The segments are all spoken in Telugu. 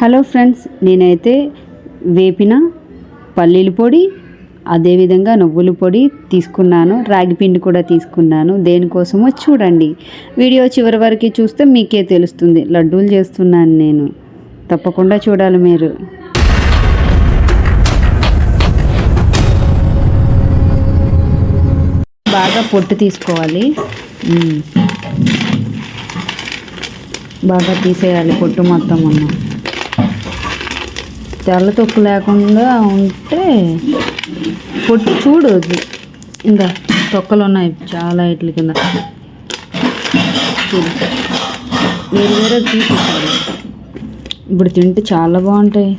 హలో ఫ్రెండ్స్ నేనైతే వేపిన పల్లీల పొడి అదేవిధంగా నువ్వుల పొడి తీసుకున్నాను రాగి పిండి కూడా తీసుకున్నాను. దేనికోసమో చూడండి. వీడియో చివరి వరకు చూస్తే మీకే తెలుస్తుంది. లడ్డూలు చేస్తున్నాను నేను. తప్పకుండా చూడాలి మీరు. బాగా పొట్టు తీసుకోవాలి. బాగా తీసేయాలి పొట్టు మొత్తం ఉన్నా తెల్ల తొక్కు లేకుండా ఉంటే పొట్టు చూడు ఇంకా తొక్కలు ఉన్నాయి చాలా ఇట్ల కింద. చూడు. వేరు వేరే తీసేసారు. ఇప్పుడు తింటే చాలా బాగుంటాయి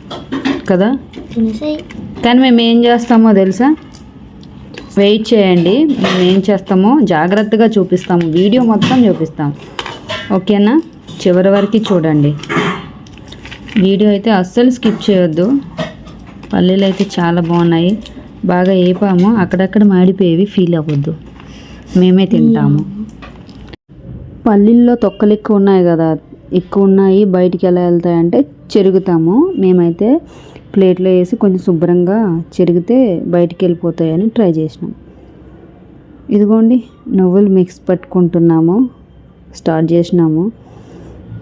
కదా? కానీ మేము ఏం చేస్తామో తెలుసా? వెయిట్ చేయండి. మేము ఏం చేస్తామో జాగ్రత్తగా చూపిస్తాము. వీడియో మొత్తం చూపిస్తాం. ఓకేనా? చివరి వరకు చూడండి. వీడియో అయితే అస్సలు స్కిప్ చేయొద్దు. పల్లీలు అయితే చాలా బాగున్నాయి. బాగా వేపాము. అక్కడక్కడ మాడిపోయేవి ఫీల్ అవ్వద్దు. మేమే తింటాము. పల్లీల్లో తొక్కలు ఎక్కువ ఉన్నాయి కదా. ఎక్కువ ఉన్నాయి. బయటికి ఎలా వెళ్తాయంటే చెరుగుతాము. మేమైతే ప్లేట్లో వేసి కొంచెం శుభ్రంగా చెరిగితే బయటికి వెళ్ళిపోతాయని ట్రై చేసినాం. ఇదిగోండి నువ్వులు మిక్స్ పట్టుకుంటున్నాము. స్టార్ట్ చేసినాము.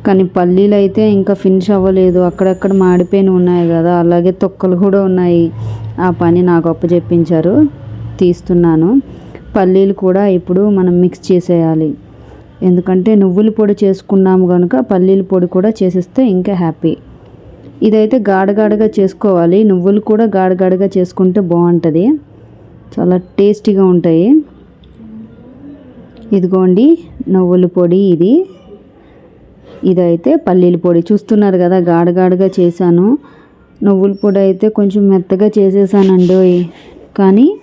కానీ పల్లీలు అయితే ఇంకా ఫినిష్ అవ్వలేదు. అక్కడక్కడ మాడిపోయిన ఉన్నాయి కదా. అలాగే తొక్కలు కూడా ఉన్నాయి. ఆ పని నాకు అప్పచెప్పించారు తీస్తున్నాను. పల్లీలు కూడా ఇప్పుడు మనం మిక్స్ చేసేయాలి. ఎందుకంటే నువ్వుల పొడి చేసుకున్నాము కనుక పల్లీల పొడి కూడా చేసేస్తే ఇంకా హ్యాపీ ఇదైతే గాడగాడగా చేసుకోవాలి. నువ్వులు కూడా గాడగాడగా చేసుకుంటే బాగుంటుంది. చాలా టేస్టీగా ఉంటాయి. ఇదిగోండి నువ్వుల పొడి ఇది. ఇదైతే పల్లీల పొడి. చూస్తున్నారు కదా గాడగాడగా చేశాను. నువ్వుల పొడి అయితే కొంచెం మెత్తగా చేసేసానండి. కానీ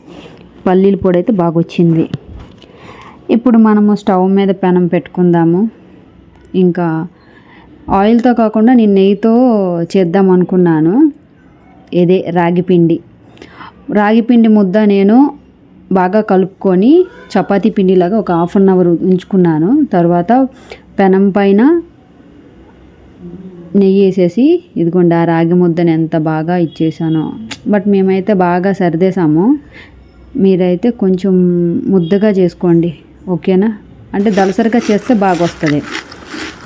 పల్లీల పొడి అయితే బాగా వచ్చింది ఇప్పుడు మనము స్టవ్ మీద పెనం పెట్టుకుందాము. ఇంకా ఆయిల్తో కాకుండా నేను నెయ్యితో చేద్దాం అనుకున్నాను. ఇదే రాగిపిండి రాగిపిండి ముద్ద నేను బాగా కలుపుకొని చపాతీ పిండిలాగా ఒక హాఫ్ అన్ అవర్ ఉంచుకున్నాను. తర్వాత పెనం పైన నెయ్యి వేసేసి ఇదిగోండి ఆ రాగి ముద్దని ఎంత బాగా ఇచ్చేసానో. బట్ మేమైతే బాగా సరిదేసాము మీరైతే కొంచెం ముద్దగా చేసుకోండి. ఓకేనా? అంటే దలసరిగా చేస్తే బాగా వస్తుంది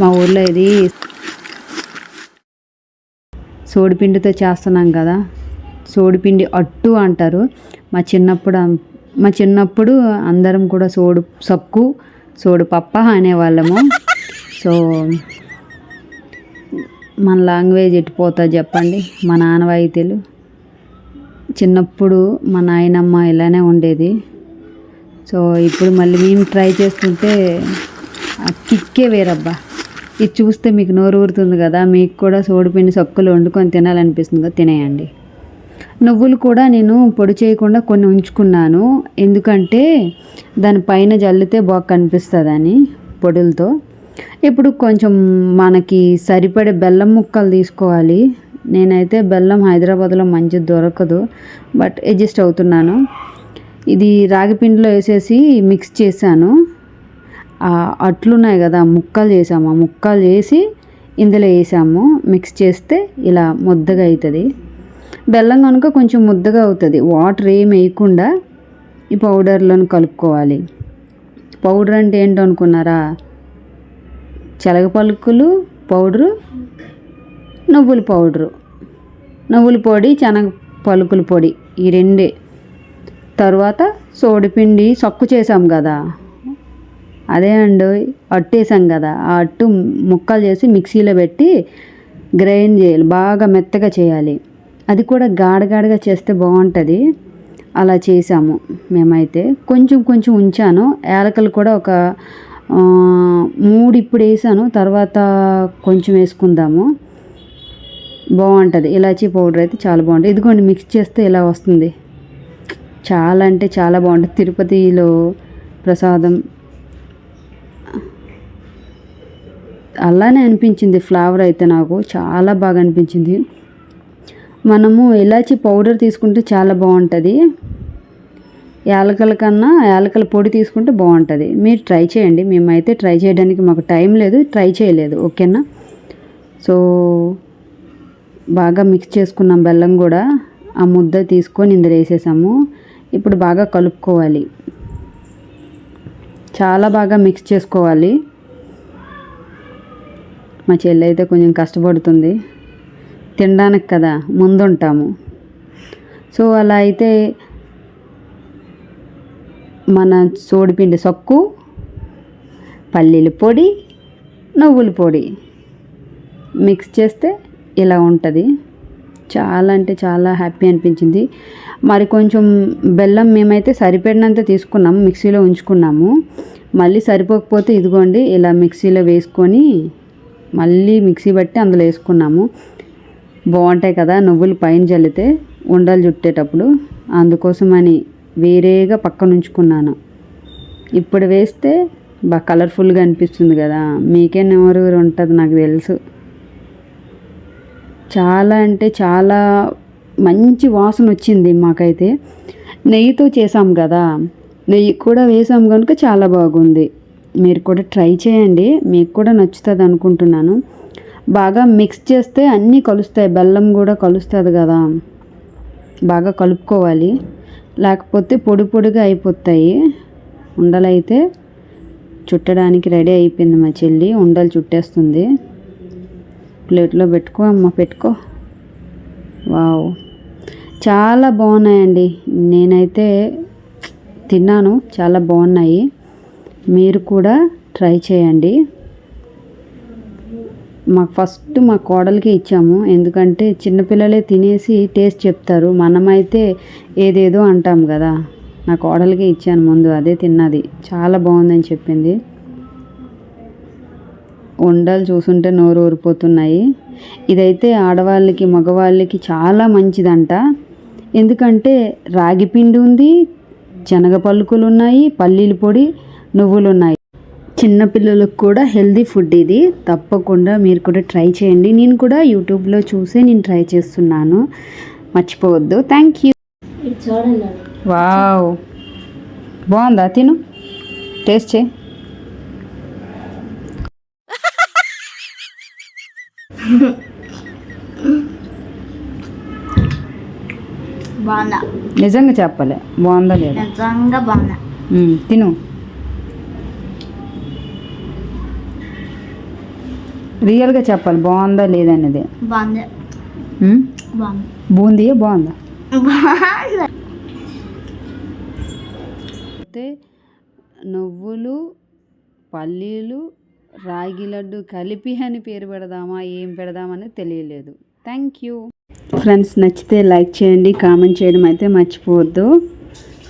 మా ఊర్లో ఇది సోడిపిండితో చేస్తున్నాం కదా. సోడిపిండి అట్టు అంటారు. మా చిన్నప్పుడు మా చిన్నప్పుడు అందరం కూడా సోడు సక్కు సోడు పప్ప అనేవాళ్ళము. సో మన లాంగ్వేజ్ ఎట్టిపోతా చెప్పండి? మా నాన్నవాయితీలు చిన్నప్పుడు మా నాయనమ్మ ఇలానే ఉండేది. సో ఇప్పుడు మళ్ళీ మేము ట్రై చేస్తుంటే ఆ కిక్కే వేరబ్బా. ఇది చూస్తే మీకు నోరు ఊరుతుంది కదా మీకు కూడా సోడిపిండి సొక్కులు వండుకొని తినాలనిపిస్తుంది కదా తినేయండి. నువ్వులు కూడా నేను పొడి చేయకుండా కొన్ని ఉంచుకున్నాను. ఎందుకంటే దానిపైన జల్లితే బాగా కనిపిస్తుందని పొడులతో. ఇప్పుడు కొంచెం మనకి సరిపడే బెల్లం ముక్కలు తీసుకోవాలి. నేనైతే బెల్లం హైదరాబాద్లో మంచి దొరకదు బట్ అడ్జస్ట్ అవుతున్నాను. ఇది రాగి పిండిలో వేసేసి మిక్స్ చేశాను. అట్లున్నాయి కదా ముక్కలు చేసాము ఆ ముక్కలు చేసి ఇందులో వేసాము. మిక్స్ చేస్తే ఇలా ముద్దగా అవుతుంది. బెల్లం కనుక కొంచెం ముద్దగా అవుతుంది. వాటర్ ఏం వేయకుండా ఈ పౌడర్లను కలుపుకోవాలి. పౌడర్ అంటే ఏంటో అనుకున్నారా చెలగ పలుకులు పౌడరు నువ్వుల పౌడరు. నువ్వుల పొడి శనగ పలుకుల పొడి ఈ రెండే. తర్వాత సోడిపిండి సొక్కు చేసాం కదా. అదే అండి అట్టేసాం కదా. ఆ అట్టు ముక్కలు చేసి మిక్సీలో పెట్టి గ్రైండ్ చేయాలి బాగా మెత్తగా చేయాలి. అది కూడా గాడగాడగా చేస్తే బాగుంటుంది. అలా చేసాము మేమైతే. కొంచెం కొంచెం ఉంచాను. యాలకలు కూడా ఒక మూడు ఇప్పుడు వేసాను తర్వాత కొంచెం వేసుకుందాము. బాగుంటుంది. ఇలాచీ పౌడర్ అయితే చాలా బాగుంటుంది. ఇదిగోండి మిక్స్ చేస్తే ఇలా వస్తుంది. చాలా అంటే చాలా బాగుంటుంది. తిరుపతిలో ప్రసాదం. అలానే అనిపించింది. ఫ్లేవర్ అయితే నాకు చాలా బాగా అనిపించింది. మనము ఇలాచి పౌడర్ తీసుకుంటే చాలా బాగుంటుంది. యాలకల కన్నా యాలకల పొడి తీసుకుంటే బాగుంటుంది. మీరు ట్రై చేయండి. మేమైతే ట్రై చేయడానికి మాకు టైం లేదు. ట్రై చేయలేదు. ఓకేనా? సో బాగా మిక్స్ చేసుకున్నాం బెల్లం కూడా. ఆ ముద్ద తీసుకొని ఇందులో వేసేసాము. ఇప్పుడు బాగా కలుపుకోవాలి. చాలా బాగా మిక్స్ చేసుకోవాలి. మా చెల్లి అయితే కొంచెం కష్టపడుతుంది. తినడానికి కదా ముందుంటాము. సో అలా అయితే మన సోడిపిండి సొక్కు పల్లీల పొడి నువ్వుల పొడి మిక్స్ చేస్తే ఇలా ఉంటుంది. చాలా అంటే చాలా హ్యాపీ అనిపించింది. మరి కొంచెం బెల్లం మేమైతే సరిపడినంత తీసుకున్నాము మిక్సీలో ఉంచుకున్నాము. మళ్ళీ సరిపోకపోతే ఇదిగోండి ఇలా మిక్సీలో వేసుకొని మళ్ళీ మిక్సీ బట్టి అందులో వేసుకున్నాము. బాగుంటాయి కదా నువ్వులు పైన చల్లితే ఉండలు చుట్టేటప్పుడు. అందుకోసమని వేరేగా పక్కన ఉంచుకున్నాను ఇప్పుడు వేస్తే బాగా కలర్ఫుల్గా అనిపిస్తుంది కదా మీకే నెమరు ఉంటుంది నాకు తెలుసు. చాలా అంటే చాలా మంచి వాసన వచ్చింది మాకైతే. నెయ్యితో చేసాం కదా నెయ్యి కూడా వేసాం కనుక చాలా బాగుంది. మీరు కూడా ట్రై చేయండి మీకు కూడా నచ్చుతుంది అనుకుంటున్నాను. బాగా మిక్స్ చేస్తే అన్నీ కలుస్తాయి బెల్లం కూడా కలుస్తుంది కదా బాగా కలుపుకోవాలి. లేకపోతే పొడి పొడిగా అయిపోతాయి. ఉండలైతే చుట్టడానికి రెడీ అయిపోయింది మా చెల్లి. ఉండలు చుట్టేస్తుంది. ప్లేట్లో పెట్టుకో అమ్మ పెట్టుకో. వావ్. చాలా బాగున్నాయండి. నేనైతే తిన్నాను. చాలా బాగున్నాయి. మీరు కూడా ట్రై చేయండి. మాకు ఫస్ట్ మా కోడలికి ఇచ్చాము. ఎందుకంటే చిన్నపిల్లలే తినేసి టేస్ట్ చెప్తారు. మనమైతే ఏదేదో అంటాం కదా. నా కోడలికి ఇచ్చాను ముందు అదే తిన్నది. చాలా బాగుందని చెప్పింది. వండాలు చూసుంటే నోరు ఊరిపోతున్నాయి. ఇదైతే ఆడవాళ్ళకి మగవాళ్ళకి చాలా మంచిదంట. ఎందుకంటే రాగి పిండి ఉంది శనగ పలుకులు ఉన్నాయి పల్లీల పొడి నువ్వులు ఉన్నాయి చిన్నపిల్లలకు కూడా హెల్దీ ఫుడ్ ఇది. తప్పకుండా మీరు కూడా ట్రై చేయండి. నేను కూడా యూట్యూబ్లో చూసే నేను ట్రై చేస్తున్నాను. మర్చిపోవద్దు. థ్యాంక్ యూ వావ్ బాగుందా? తిను. టేస్ట్ బాగుందా? నిజంగా చెప్పలే. బాగుందా లేదా? నిజంగా బాగుందా? తిను. రియల్గా చెప్పాలి. బాగుందా లేదన్నది బాగుంది. బూందీ బాగుందా. బాగుంది? అయితే నువ్వులు పల్లీలు రాగి లడ్డు కలిపి అని పేరు పెడదామా? ఏం పెడదామని తెలియలేదు. థ్యాంక్ యూ ఫ్రెండ్స్ నచ్చితే లైక్ చేయండి కామెంట్ చేయడం అయితే మర్చిపోవద్దు.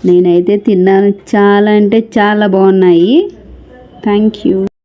నేనైతే తిన్నాను. చాలా అంటే చాలా బాగున్నాయి. Thank you